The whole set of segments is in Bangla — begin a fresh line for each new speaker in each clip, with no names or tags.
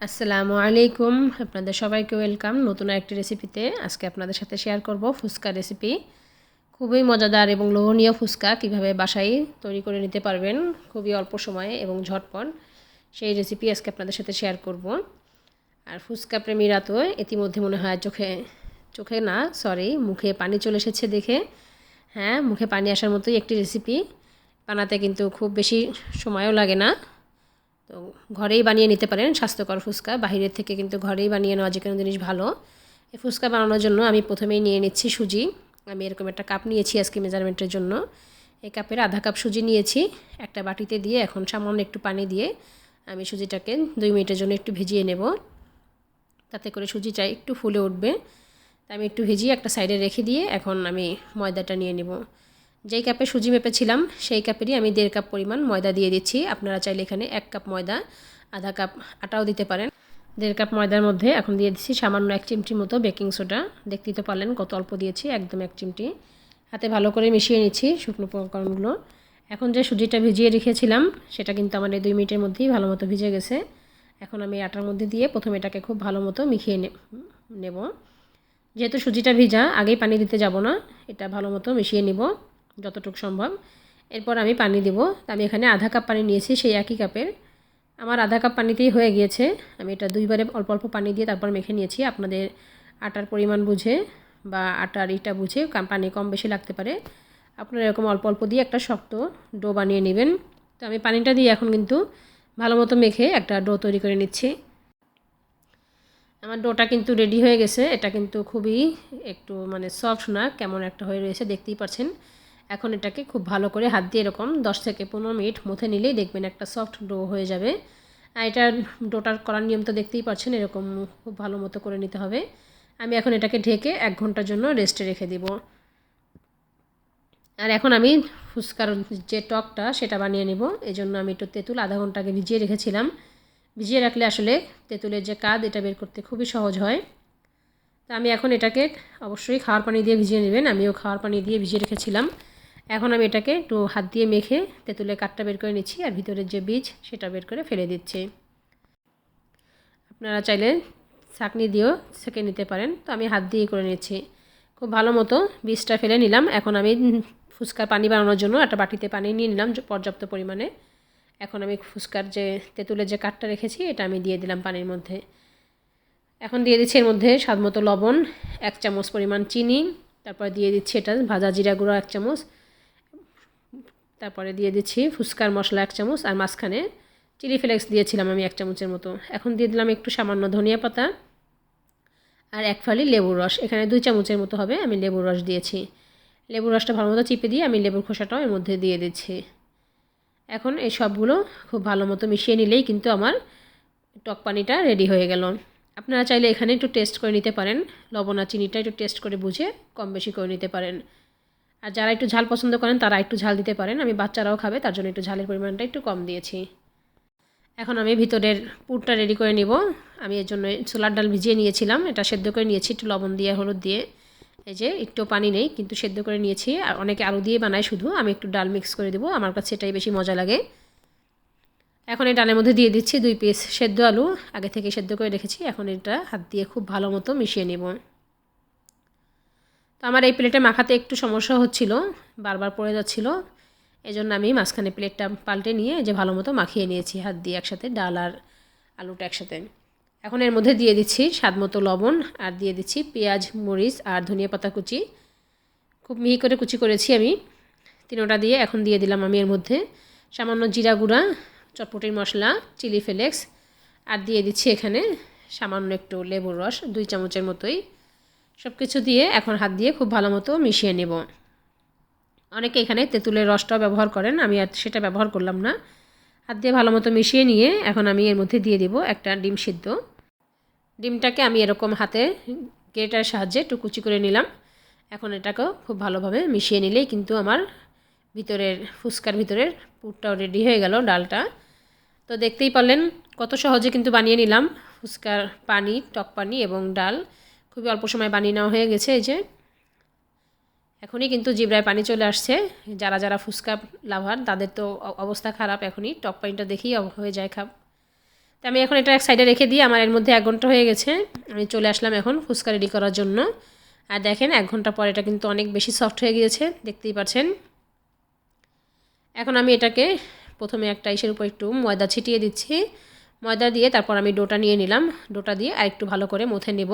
আসসালামু আলাইকুম। আপনাদের সবাইকে ওয়েলকাম নতুন একটি রেসিপিতে। আজকে আপনাদের সাথে শেয়ার করব ফুচকা রেসিপি। খুবই মজাদার এবং লোভনীয় ফুচকা, কীভাবে বাসায় তৈরি করে নিতে পারবেন খুবই অল্প সময়ে এবং ঝটপট। সেই রেসিপি আজকে আপনাদের সাথে শেয়ার করব। আর ফুচকা প্রেমীরা তো ইতিমধ্যে মনে হয় চোখে চোখে না সরি মুখে পানি চলে এসেছে দেখে। হ্যাঁ মুখে পানি আসার মতোই একটি রেসিপি। বানাতে কিন্তু খুব বেশি সময়ও লাগে না। তো ঘরেই বানিয়ে নিতে পারেন, স্বাস্থ্যকর ফুচকা। বাহিরের থেকে কিন্তু ঘরেই বানিয়ে নেওয়া যে কোনো জিনিস ভালো। এই ফুচকা বানানোর জন্য আমি প্রথমেই নিয়ে নিচ্ছি সুজি। আমি এরকম একটা কাপ নিয়েছি আজকে মেজারমেন্টের জন্য। এই কাপের আধা কাপ সুজি নিয়েছি, একটা বাটিতে দিয়ে এখন সামান্য একটু পানি দিয়ে আমি সুজিটাকে দুই মিনিটের জন্য একটু ভিজিয়ে নেব। তাতে করে সুজিটা একটু ফুলে উঠবে। আমি একটু ভিজিয়ে একটা সাইডে রেখে দিয়ে এখন আমি ময়দাটা নিয়ে নেব। যেই কাপে সুজি মেপেছিলাম, সেই কাপেরই আমি দেড় কাপ পরিমাণ ময়দা দিয়ে দিচ্ছি। আপনারা চাইলে এখানে এক কাপ ময়দা, আধা কাপ আটাও দিতে পারেন। দেড় কাপ ময়দার মধ্যে এখন দিয়ে দিচ্ছি সামান্য এক চিমটি মতো বেকিং সোডা দেখতেই তো পারলেন কত অল্প দিয়েছি, একদম এক চিমটি। হাতে ভালো করে মিশিয়ে নিচ্ছি শুকনো উপকরণগুলো। এখন যে সুজিটা ভিজিয়ে রেখেছিলাম, সেটা কিন্তু আমার এই দুই মিনিটের মধ্যেই ভালো মতো ভিজে গেছে। এখন আমি আটার মধ্যে দিয়ে প্রথমে এটাকে খুব ভালো মতো মিশিয়ে নেব। যেহেতু সুজিটা ভিজা, আগেই পানি দিতে যাব না, এটা ভালো মতো মিশিয়ে নিব। যতটুকু সম্ভব। এরপর আমি পানি দেব। আমি এখানে আধা কাপ পানি নিয়েছি, সেই একই কাপের। আমার আধা কাপ পানিতেই হয়ে গিয়েছে। আমি এটা দুইবারে অল্প অল্প পানি দিয়ে তারপর মেখে নিয়েছি। আপনাদের আটার পরিমাণ বুঝে বা আটার ইটা বুঝে পানি কম বেশি লাগতে পারে। আপনারা এরকম অল্প অল্প দিয়ে একটা শক্ত ডো বানিয়ে নেবেন। তো আমি পানিটা দিয়ে এখন কিন্তু ভালো মতো মেখে একটা ডো তৈরি করে নিচ্ছি। আমার ডোটা কিন্তু রেডি হয়ে গেছে। এটা কিন্তু খুবই একটু মানে সফট না, কেমন একটা হয়ে রয়েছে দেখতেই পাচ্ছেন এখন এটাকে খুব ভালো করে হাত দিয়ে এরকম দশ থেকে পনেরো মিনিট মুথে নিলেই দেখবেন একটা সফট ডো হয়ে যাবে। আর এটা ডোটার করার নিয়ম তো দেখতেই পাচ্ছেন, এরকম খুব ভালো মতো করে নিতে হবে। আমি এখন এটাকে ঢেকে এক ঘণ্টার জন্য রেস্টে রেখে দিব। আর এখন আমি ফুচকার যে টকটা সেটা বানিয়ে নেব। এই জন্য আমি একটু তেঁতুল আধা ঘণ্টা আগে ভিজিয়ে রেখেছিলাম। ভিজিয়ে রাখলে আসলে তেঁতুলের যে কাদ, এটা বের করতে খুবই সহজ হয়। তা আমি এখন এটাকে অবশ্যই খাওয়ার পানি দিয়ে ভিজিয়ে নেবেন। আমিও খাওয়ার পানি দিয়ে ভিজিয়ে রেখেছিলাম। এখন আমি এটাকে একটু হাত দিয়ে মেখে তেঁতুলের কাঠটা বের করে নিচ্ছি আর ভিতরের যে বীজ সেটা বের করে ফেলে দিচ্ছি। আপনারা চাইলে ছাকনি দিয়েও সেঁকে নিতে পারেন। তো আমি হাত দিয়ে করে নিচ্ছি। খুব ভালো মতো বীজটা ফেলে নিলাম। এখন আমি ফুচকার পানি বানানোর জন্য একটা বাটিতে পানি নিয়ে নিলাম পর্যাপ্ত পরিমাণে। এখন আমি ফুচকার যে তেঁতুলের যে কাঠটা রেখেছি, এটা আমি দিয়ে দিলাম পানির মধ্যে। এখন দিয়ে দিচ্ছি এর মধ্যে স্বাদ মতো লবণ, এক চামচ পরিমাণ চিনি, তারপর দিয়ে দিচ্ছি এটা ভাজা জিরা গুঁড়ো এক চামচ তারপরে দিয়ে দিচ্ছি ফুচকার মশলা এক চামচ আর মাঝখানে চিলি ফ্লেক্স দিয়েছিলাম আমি এক চামচের মতো। এখন দিয়ে দিলাম একটু সামান্য ধনিয়া পাতা আর এক ফালি লেবুর রস। এখানে দুই চামচের মতো হবে, আমি লেবুর রস দিয়েছি। লেবুর রসটা ভালো মতো চিপে দিয়ে আমি লেবুর খোসাটাও এর মধ্যে দিয়ে দিচ্ছি। এখন এই সবগুলো খুব ভালো মতো মিশিয়ে নিলেই কিন্তু আমার টক পানিটা রেডি হয়ে গেল। আপনারা চাইলে এখানে একটু টেস্ট করে নিতে পারেন। লবণ আর চিনিটা একটু টেস্ট করে বুঝে কম বেশি করে নিতে পারেন। আর যারা একটু ঝাল পছন্দ করেন, তারা একটু ঝাল দিতে পারেন। আমি বাচ্চারাও খাবে, তার জন্য একটু ঝালের পরিমাণটা একটু কম দিয়েছি। এখন আমি ভিতরের পুরটা রেডি করে নিব। আমি এর জন্য ছোলার ডাল ভিজিয়ে নিয়েছিলাম। এটা সেদ্ধ করে নিয়েছি, একটু লবণ দিয়ে, হলুদ দিয়ে। এই যে, একটু পানি নেই, কিন্তু সেদ্ধ করে নিয়েছি। আর অনেকে আলু দিয়ে বানায় শুধু। আমি একটু ডাল মিক্স করে দেবো। আমার কাছে এটাই বেশি মজা লাগে। এখন এই ডালের মধ্যে দিয়ে দিচ্ছি দুই পিস সেদ্ধ আলু। আগে থেকে সেদ্ধ করে রেখেছি। এখন এটা হাত দিয়ে খুব ভালো মতো মিশিয়ে নেব। আমার এই প্লেটে মাখাতে একটু সমস্যা হচ্ছিল, বারবার পড়ে যাচ্ছিল। এই জন্য আমি মাঝখানে প্লেটটা পাল্টে নিয়ে যে ভালো মতো মাখিয়ে নিয়েছি, হাত দিয়ে একসাথে, ডাল আর আলুটা একসাথে। এখন এর মধ্যে দিয়ে দিচ্ছি স্বাদ মতো লবণ আর দিয়ে দিচ্ছি পেঁয়াজ, মরিচ আর ধনিয়া পাতা কুচি। খুব মিহি করে কুচি করেছি আমি। তিনোটা দিয়ে এখন দিয়ে দিলাম আমি এর মধ্যে সামান্য জিরা গুঁড়া, চটপটির মশলা, চিলি ফ্লেক্স আর দিয়ে দিচ্ছি এখানে সামান্য একটু লেবুর রস, দুই চামচের মতোই। সব কিছু দিয়ে এখন হাত দিয়ে খুব ভালো মতো মিশিয়ে নেব। অনেকে এখানে তেঁতুলের রসটাও ব্যবহার করেন, আমি আর সেটা ব্যবহার করলাম না। হাত দিয়ে ভালো মতো মিশিয়ে নিয়ে এখন আমি এর মধ্যে দিয়ে দিব একটা ডিম সিদ্ধ। ডিমটাকে আমি এরকম হাতে গ্রেটার সাহায্যে একটু কুচি করে নিলাম। এখন এটাকেও খুব ভালোভাবে মিশিয়ে নিলেই কিন্তু আমার ভিতরের ফুচকার ভিতরের পুরটাও রেডি হয়ে গেল ডালটা। তো দেখতেই পারলেন কত সহজে কিন্তু বানিয়ে নিলাম ফুচকার পানি, টক পানি এবং ডাল। খুবই অল্প সময় বানিয়ে নেওয়া হয়ে গেছে এই যে। এখনই কিন্তু জিবরায় পানি চলে আসছে। যারা যারা ফুচকা লাভার, তাদের তো অবস্থা খারাপ এখনই। টক পানিটা দেখেই হয়ে যায় খাব তো আমি এখন এটা এক সাইডে রেখে দিই, আমার এর মধ্যে এক ঘণ্টা হয়ে গেছে। আমি চলে আসলাম এখন ফুচকা রেডি করার জন্য। আর দেখেন, এক ঘণ্টা পর এটা কিন্তু অনেক বেশি সফট হয়ে গিয়েছে, দেখতেই পাচ্ছেন। এখন আমি এটাকে প্রথমে একটা ইসের উপর একটু ময়দা ছিটিয়ে দিচ্ছি। ময়দা দিয়ে তারপর আমি ডোটা নিয়ে নিলাম। ডোটা দিয়ে আর একটু ভালো করে মুথে নেব।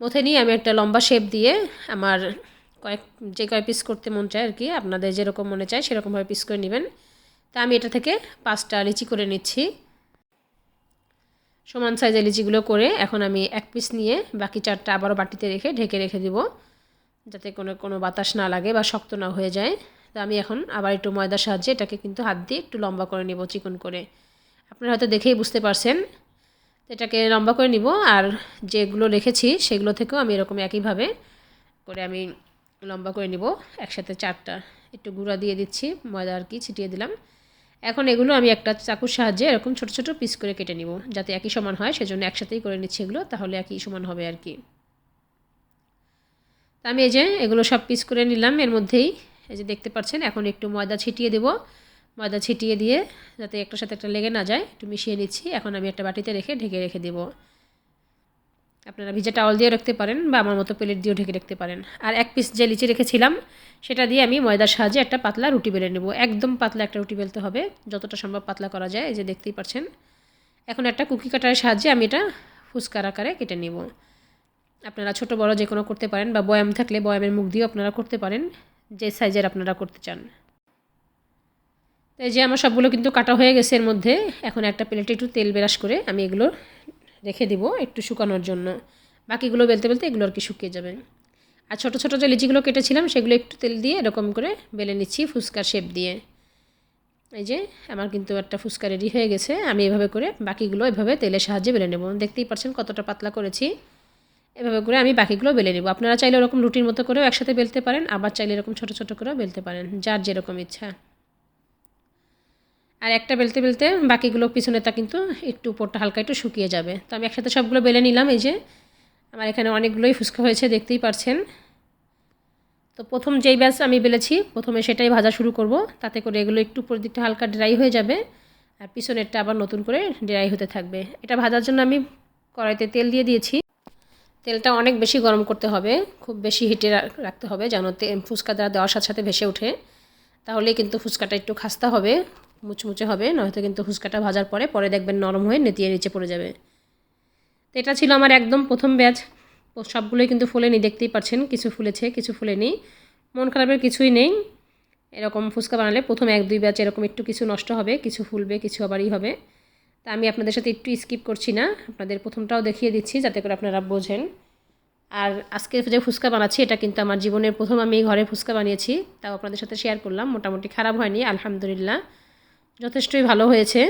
মুথে নিয়ে আমি একটা লম্বা শেপ দিয়ে আমার কয়েক, যে কয় পিস করতে মন চায় আর কি, আপনাদের যেরকম মনে চায় সেরকমভাবে পিস করে নেবেন। তা আমি এটা থেকে পাঁচটা লিচি করে নিচ্ছি। সমান সাইজের লিচিগুলো করে এখন আমি এক পিস নিয়ে বাকি চারটা আবারও বাটিতে রেখে ঢেকে রেখে দিব, যাতে কোনো কোনো বাতাস না লাগে বা শক্ত না হয়ে যায়। তো আমি এখন আবার একটু ময়দার সাহায্যে এটাকে কিন্তু হাত দিয়ে একটু লম্বা করে নেব চিকন করে। আপনারা হয়তো দেখেই বুঝতে পারছেন এটাকে লম্বা করে নিব, আর যেগুলো রেখেছি সেগুলো থেকেও আমি এরকম একইভাবে করে আমি লম্বা করে নিব। একসাথে চারটা একটু গুঁড়া দিয়ে দিচ্ছি, ময়দা আর কি ছিটিয়ে দিলাম। এখন এগুলো আমি একটা চাকুর সাহায্যে এরকম ছোট ছোট পিস করে কেটে নিব, যাতে একই সমান হয়, সেজন্য একসাথেই করে নিচ্ছি এগুলো, তাহলে একই সমান হবে আর কি। তা আমি এই যে এগুলো সব পিস করে নিলাম, এর মধ্যেই এই যে দেখতে পাচ্ছেন, এখন একটু ময়দা ছিটিয়ে দেব। ময়দা ছিটিয়ে দিয়ে যাতে একটার সাথে একটা লেগে না যায়, একটু মিশিয়ে নিচ্ছি। এখন আমি একটা বাটিতে রেখে ঢেকে রেখে দেবো। আপনারা ভিজে টাওয়াল দিয়ে রাখতে পারেন বা আমার মতো প্লেট দিয়েও ঢেকে রাখতে পারেন। আর এক পিস যে লিচি রেখেছিলাম, সেটা দিয়ে আমি ময়দার সাহায্যে একটা পাতলা রুটি বেলে নেব। একদম পাতলা একটা রুটি বেলতে হবে, যতটা সম্ভব পাতলা করা যায়, এই যে দেখতেই পাচ্ছেন। এখন একটা কুকি কাটারের সাহায্যে আমি এটা ফুচকার আকারে কেটে নেব। আপনারা ছোট, বড় যে কোনো করতে পারেন বা বয়াম থাকলে বয়ামের মুখ দিয়েও আপনারা করতে পারেন, যে সাইজের আপনারা করতে চান। এই যে আমার সবগুলো কিন্তু কাটা হয়ে গেছে এর মধ্যে, এখন একটা প্লেটে একটু তেল বেরাস করে আমি এগুলো রেখে দিব একটু শুকানোর জন্য। বাকিগুলো বেলতে বেলতে এগুলো আর কি শুকিয়ে যাবে। আর ছোটো ছোটো যে লিচিগুলো কেটেছিলাম সেগুলো একটু তেল দিয়ে এরকম করে বেলে নিচ্ছি ফুচকার শেপ দিয়ে। এই যে আমার কিন্তু একটা ফুচকা রেডি হয়ে গেছে, আমি এভাবে করে বাকিগুলো এভাবে তেলের সাহায্যে বেলে নেব। দেখতেই পাচ্ছেন কতটা পাতলা করেছি। এভাবে করে আমি বাকিগুলো বেলে নেব। আপনারা চাইলে ওরকম রুটির মতো করেও একসাথে বেলতে পারেন, আবার চাইলে এরকম ছোটো ছোটো করেও বেলতে পারেন, যার যেরকম ইচ্ছা। আর একটা বেলতে বেলতে বাকিগুলো পিছনেটা কিন্তু একটু উপরটা হালকা একটু শুকিয়ে যাবে। তো আমি একসাথে সবগুলো বেলে নিলাম, এই যে আমার এখানে অনেকগুলোই ফুচকা হয়েছে, দেখতেই পারছেন। তো প্রথম যেই ব্যাস আমি বেলেছি, প্রথমে সেটাই ভাজা শুরু করব, তাতে করে এগুলো একটু উপর দিকটা হালকা ড্রাই হয়ে যাবে আর পিছনেরটা আবার নতুন করে ড্রাই হতে থাকবে। এটা ভাজার জন্য আমি কড়াইতে তেল দিয়ে দিয়েছি। তেলটা অনেক বেশি গরম করতে হবে, খুব বেশি হিটে রাখতে হবে যেন ফুচকা দ্বারা দেওয়ার সাথে সাথে ভেসে ওঠে। তাহলেই কিন্তু ফুচকাটা একটু খাস্তা হবে। মুচমুচে হবে, নয়তো কিন্তু ফুচকাটা ভাজার পরে পরে দেখবেন নরম হয়ে নেতিয়ে নিচে পড়ে যাবে। তো এটা ছিল আমার একদম প্রথম ব্যাচ। সবগুলোই কিন্তু ফুলেনি, দেখতেই পাচ্ছেন, কিছু ফুলেছে, কিছু ফুলেনি। মন খারাপের কিছুই নেই। এরকম ফুচকা বানালে প্রথম এক, দুই ব্যাচ এরকম একটু কিছু নষ্ট হবে, কিছু ফুলবে, কিছু আবারই হবে। তা আমি আপনাদের সাথে একটু স্কিপ করছি না, আপনাদের প্রথমটাও দেখিয়ে দিচ্ছি, যাতে করে আপনারা বোঝেন। আর আজকে যে ফুচকা বানাচ্ছি, এটা কিন্তু আমার জীবনের প্রথম আমি ঘরে ফুচকা বানিয়েছি, তাও আপনাদের সাথে শেয়ার করলাম, মোটামুটি খারাপ হয়নি, আলহামদুলিল্লাহ। যথেষ্টই ভালো হয়েছে।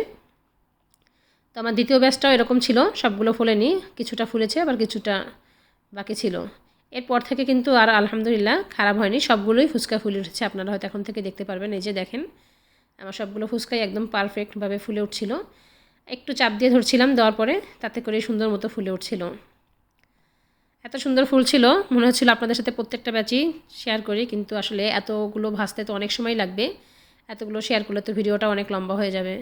তো আমার দ্বিতীয় ব্যাচটাও এরকম ছিল, সবগুলো ফুলেনি, কিছুটা ফুলেছে, আবার কিছুটা বাকি ছিল। এরপর থেকে কিন্তু আর আলহামদুলিল্লাহ খারাপ হয়নি, সবগুলোই ফুচকা ফুলে উঠেছে। আপনারা হয়তো এখন থেকে দেখতে পারবেন, এই যে দেখেন, আমার সবগুলো ফুচকাই একদম পারফেক্টভাবে ফুলে উঠছিল। একটু চাপ দিয়ে ধরছিলাম দেওয়ার পরে, তাতে করে সুন্দর মতো ফুলে উঠছিল। এত সুন্দর ফুল ছিল, মনে হচ্ছিল আপনাদের সাথে প্রত্যেকটা ব্যাচই শেয়ার করি, কিন্তু আসলে এতগুলো ভাজতে তো অনেক সময় লাগবে। এতগুলো শেয়ার করলে তো ভিডিওটা অনেক লম্বা হয়ে যাবে।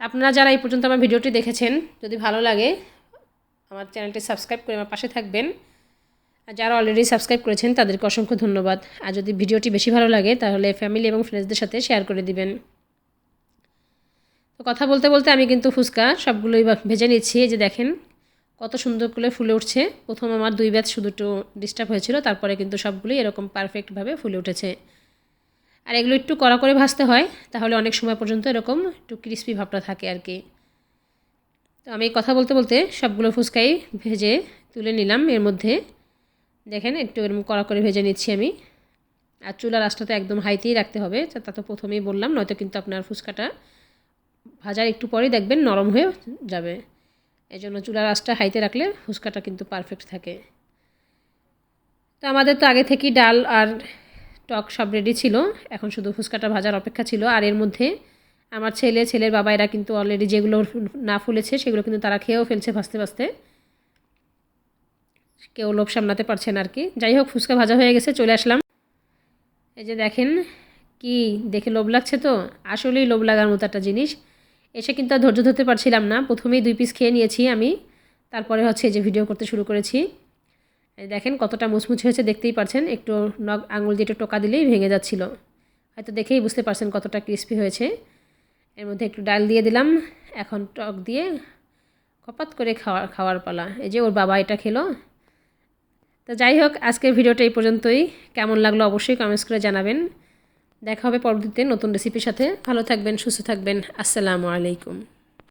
আপনারা যারা এই পর্যন্ত আমার ভিডিওটি দেখেছেন, যদি ভালো লাগে, আমার চ্যানেলটি সাবস্ক্রাইব করে আমার পাশে থাকবেন। আর যারা অলরেডি সাবস্ক্রাইব করেছেন, তাদেরকে অসংখ্য ধন্যবাদ। আর যদি ভিডিওটি বেশি ভালো লাগে, তাহলে ফ্যামিলি এবং ফ্রেন্ডসদের সাথে শেয়ার করে দিবেন। তো কথা বলতে বলতে আমি কিন্তু ফুচকা সবগুলোই ভেজে নিচ্ছি। যে দেখেন, কত সুন্দর করে ফুলে উঠছে। প্রথম আমার দুই ব্যাচ শুধু একটু ডিস্টার্ব হয়েছিল, তারপরে কিন্তু সবগুলোই এরকম পারফেক্টভাবে ফুলে উঠেছে। আর এগুলো একটু কড়া করে ভাজতে হয়, তাহলে অনেক সময় পর্যন্ত এরকম একটু ক্রিস্পি ভাবটা থাকে আর কি। তো আমি কথা বলতে বলতে সবগুলো ফুচকাই ভেজে তুলে নিলাম। এর মধ্যে দেখেন একটু এরকম কড়া করে ভেজে নিচ্ছি আমি। আর চুলার আঁচটা একদম হাইতেই রাখতে হবে, তা তো প্রথমেই বললাম, নয়তো কিন্তু আপনার ফুচকাটা ভাজার একটু পরেই দেখবেন নরম হয়ে যাবে। এই জন্য চুলার আঁচটা হাইতে রাখলে ফুচকাটা কিন্তু পারফেক্ট থাকে। তো আমাদের তো আগে থেকেই ডাল আর টক সব রেডি ছিল। এখন শুধু ফুচকাটা ভাজার অপেক্ষা ছিল। আর এর মধ্যে আমার ছেলে, ছেলের বাবা এরা কিন্তু অলরেডি যেগুলো না ফুলেছে, সেগুলো কিন্তু তারা খেয়েও ফেলছে ভাসতে ভাসতে কেউ লোভ সামলাতে পারছেন আর কি যাই হোক, ফুচকা ভাজা হয়ে গেছে, চলে আসলাম। এই যে দেখেন কি, দেখে লোভ লাগছে তো? আসলেই লোভ লাগার মতো একটা জিনিস। এসে কিন্তু আর ধৈর্য ধরতে পারছিলাম না। প্রথমেই দুই পিস খেয়ে নিয়েছি আমি। তারপরে হচ্ছে যে ভিডিও করতে শুরু করেছি। দেখেন কতটা মুচমুচে হয়েছে, দেখতেই পারছেন। একটু নখ আঙুল দিয়ে একটু টোকা দিলেই ভেঙে যাচ্ছিল। হয়তো দেখেই বুঝতে পারছেন কতটা ক্রিস্পি হয়েছে। এর মধ্যে একটু ডাল দিয়ে দিলাম। এখন টক দিয়ে কপাত করে খাওয়া খাওয়ার পালা। এই যে ওর বাবা এটা খেলো। তো যাই হোক, আজকের ভিডিওটা এই পর্যন্তই। কেমন লাগল অবশ্যই কমেন্টস করে জানাবেন। দেখা হবে পরবর্তীতে নতুন রেসিপির সাথে। ভালো থাকবেন, সুস্থ থাকবেন। আসসালামু আলাইকুম।